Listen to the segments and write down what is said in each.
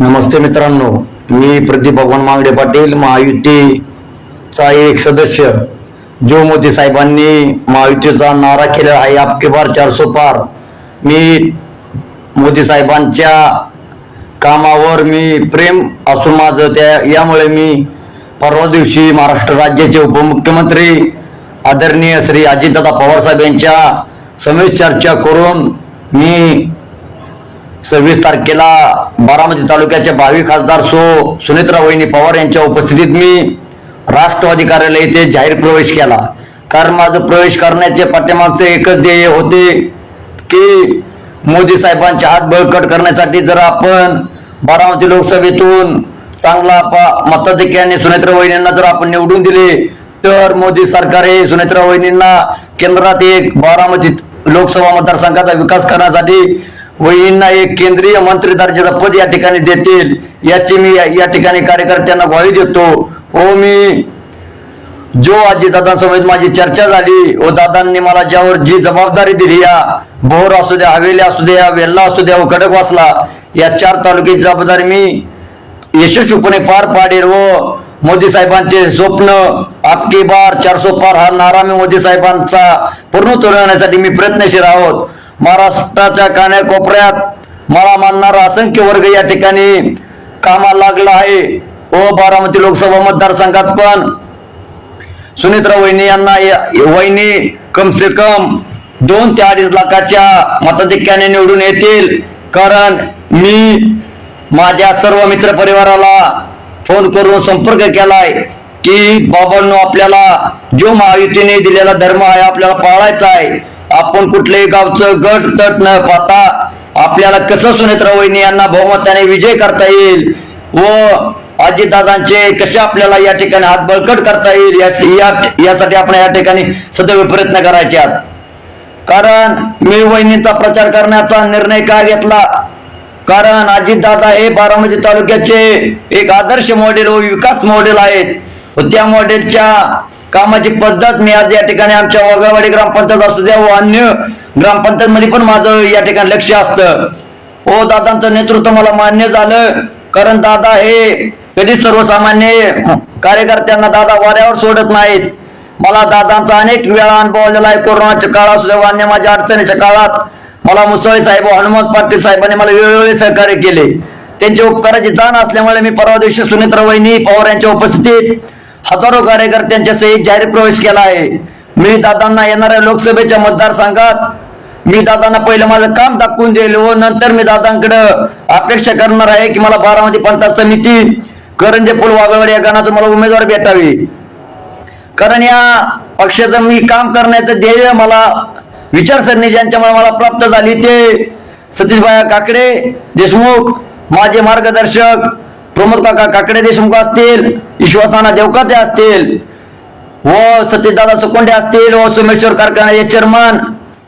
नमस्ते मित्रांनो मी प्रदीप भगवान मांगडे पाटील महायुतीचा एक सदस्य. जो मोदी साहेबांनी महायुतीचा नारा केला आहे. आपके बार चारसो पार. मी मोदी साहेबांच्या कामावर मी प्रेम असून माझं त्या यामुळे मी परवा दिवशी महाराष्ट्र राज्याचे उपमुख्यमंत्री आदरणीय श्री अजितदादा पवार साहेब यांच्या समेत चर्चा करून मी सव्वीस तारखेला बारामती तालुक्याचे भावी खासदार सो सुनेत्रा वहिनी पवार यांच्या उपस्थितीत मी राष्ट्रवादी कार्यालय येथे जाहीर प्रवेश केला. कारण माझं प्रवेश करण्याचे पाठीमागचे एकच ध्येय होते की मोदी साहेबांचे हात बळकट करण्यासाठी जर आपण बारामती लोकसभेतून चांगला पा- मताधिक्याने सुनेत्रा वहिनींना जर आपण निवडून दिले तर मोदी सरकार हे सुनेत्रा वहिनींना केंद्रात एक बारामती लोकसभा मतदारसंघाचा विकास करण्यासाठी वहिनींना एक केंद्रीय मंत्री दर्जाचं पद या ठिकाणी देतील याची मी या ठिकाणी कार्यकर्त्यांना ग्वाही देतो. हो मी जो आजी दादांसोबत माझी चर्चा झाली व दादांनी मला ज्यावर जी जबाबदारी दिली या भोर असू द्या हवेली असू द्या वेल्ला असू द्या व कडकवासला या चार तालुक्याची जबाबदारी मी यशस्वीपणे पार पाडेल व मोदी साहेबांचे स्वप्न आपकी बार चारसो पार हा नारा मी मोदी साहेबांचा पूर्ण होण्यासाठी मी प्रयत्नशील आहोत. महाराष्ट्राच्या कान्याकोपऱ्यात मला मानणारा असंख्य वर्ग या ठिकाणी कामाला लागला आहे. व बारामती लोकसभा मतदारसंघात पण सुनित्रा वहिनी यांना वहिनी कम से कम दोन ते अडीच लाखाच्या मताधिक्याने निवडून येतील. कारण मी माझ्या सर्व मित्र परिवाराला फोन करून संपर्क केलाय की बाबांनो आपल्याला जो महायुतीने दिलेला धर्म आहे आपल्याला पाळायचा आहे. आपण कुठल्याही गावचं गट तट न पाहता आपल्याला कसं सुनेत्रा वहिनी यांना बहुमताने विजय करता येईल व अजितदादांचे कसे आपल्याला या ठिकाणी हात बळकट करता येईल या- यासाठी आपण या ठिकाणी सदैव प्रयत्न करायचे आहेत. कारण मी वहिनीचा प्रचार करण्याचा निर्णय का घेतला? कारण अजितदादा हे बारामती तालुक्याचे एक आदर्श मॉडेल व विकास मॉडेल आहेत. व त्या मॉडेलच्या कामाची पद्धत मी आज या ठिकाणी आमच्या वगळवाडी ग्रामपंचायत असू द्या व अन्य ग्रामपंचायत मध्ये पण माझं या ठिकाणी लक्ष असतं. हो दादांचं नेतृत्व मला मान्य झालं. कारण दादा हे कधी सर्वसामान्य कार्यकर्त्यांना दादा वाऱ्यावर सोडत नाहीत. मला दादांचा अनेक वेळा अनुभव आलेला आहे. कोरोनाच्या काळात सुद्धा व अन्य माझ्या अडचणीच्या काळात मला मुसळे साहेब हनुमंत पाटील साहेबांनी मला वेळोवेळी सहकार्य केले. त्यांच्या उपकाराची जाण असल्यामुळे मी परवा दिवशी सुनेत्रा वहिनी पवार यांच्या उपस्थितीत हजारो कार्यकर्त्यांच्या सहित जाहीर प्रवेश केला आहे. मी दादांना येणाऱ्या लोकसभेच्या मतदारसंघात मी दादांना पहिलं माझं काम दाखवून देईल व नंतर मी दादांकडे अपेक्षा करणार आहे की मला बारामती पंचायत समिती करंजे पूल वागळवाडी या गणातून मला उमेदवार भेटावी. कारण या पक्षाचं मी काम करण्याचं ध्येय मला विचारसरणी ज्यांच्यामुळे मला प्राप्त झाली ते सतीशबाया काकडे देशमुख माझे मार्गदर्शक प्रमोद काका काकडे देशमुख असतील विश्वासाना देवकाते असतील हो, व सत्यदादा सुकोंडे असतील व सोमेश्वर कारखान्याचे चेअरमन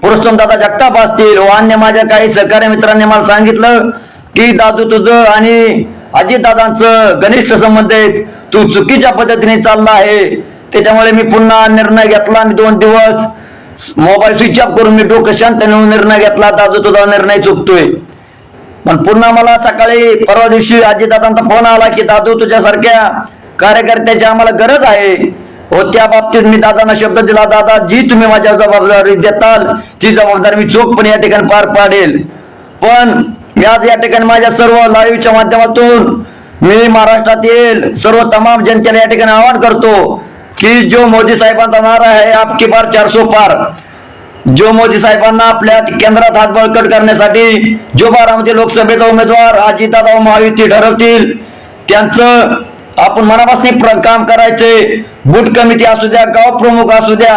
पुरुषोत्तम दादा जगताप असतील व अन्य माझ्या काही सहकारी मित्रांनी मला सांगितलं की दादू तुझं आणि अजितदादांचं घनिष्ठ संबंध आहेत तू चुकीच्या पद्धतीने चालला आहे त्याच्यामुळे मी पुन्हा निर्णय घेतला मी दोन दिवस मोबाईल स्विच ऑफ करून मी डोकं शांत निर्णय घेतला दादू तुझा निर्णय चुकतोय. पण पुन्हा मला सकाळी परवा दिवशी अजितदादांचा फोन आला की दादू तुझ्यासारख्या कार्यकर्त्याची आम्हाला गरज आहे. हो त्या बाबतीत मी दादांना शब्द दिला दादा जी तुम्ही माझ्या जबाबदारी देताल ती जबाबदारी मी चोखपणे या ठिकाणी पार पाडेल. पण मी आज या ठिकाणी माझ्या सर्व लाईव्हच्या माध्यमातून मी महाराष्ट्रातील सर्व तमाम जनतेला या ठिकाणी आवाहन करतो की जो मोदी साहेबांचा नारा आहे आपकी पार चारसो पार. जो मोदी साहेबांना आपल्या केंद्रात हात बळकट करण्यासाठी जो बारामती लोकसभेचा उमेदवार अजितदादा महायुती ठरवतील त्यांचं आपण मनापासून काम करायचे बूथ कमिटी असू द्या गाव प्रमुख असू द्या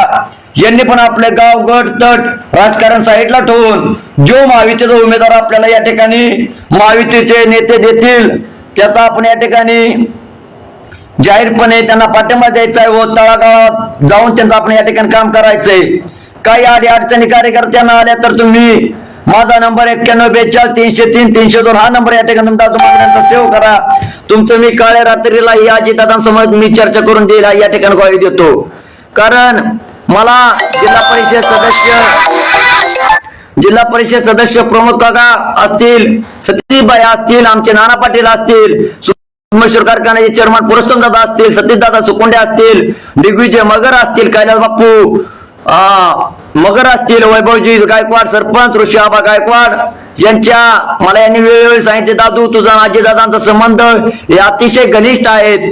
यांनी पण आपले गाव गट तट राजकारण साईडला ठेवून जो महायुतीचा उमेदवार आपल्याला या ठिकाणी महायुतीचे नेते देतील त्याचा आपण या ठिकाणी जाहीरपणे त्यांना पाठिंबा द्यायचा आहे व तळागाळात जाऊन त्यांचं आपण या ठिकाणी काम करायचंय काही अडी अडचणी कार्यकर्त्यांना आल्या तर तुम्ही माझा नंबर एक्क्याण्णव बेचाळीस तीनशे तीन तीनशे दोन हा नंबर या ठिकाणी तुमचा सेव्ह करा. तुमचं मी काळ्या रात्रीला या अजितदादांसमोर मी चर्चा करून देईल या ठिकाणी ग्वाही देतो. कारण मला जिल्हा परिषद सदस्य जिल्हा परिषद सदस्य प्रमोद काका असतील सतीशबाई असतील आमचे नाना पाटील असतील सोमेश्वर कारखान्याचे चेअरमन पुरुषोत्तम दादा असतील सतीश दादा सुकोंडे असतील दिग्विजय मगर असतील कैलास बापू हा मगर असतील वैभवजी गायकवाड सरपंच ऋषी आबा गायकवाड यांच्या मला यांनी वेळोवेळी सांगितले दादू तुझा आजी दादांचा संबंध हे अतिशय घनिष्ठ आहेत.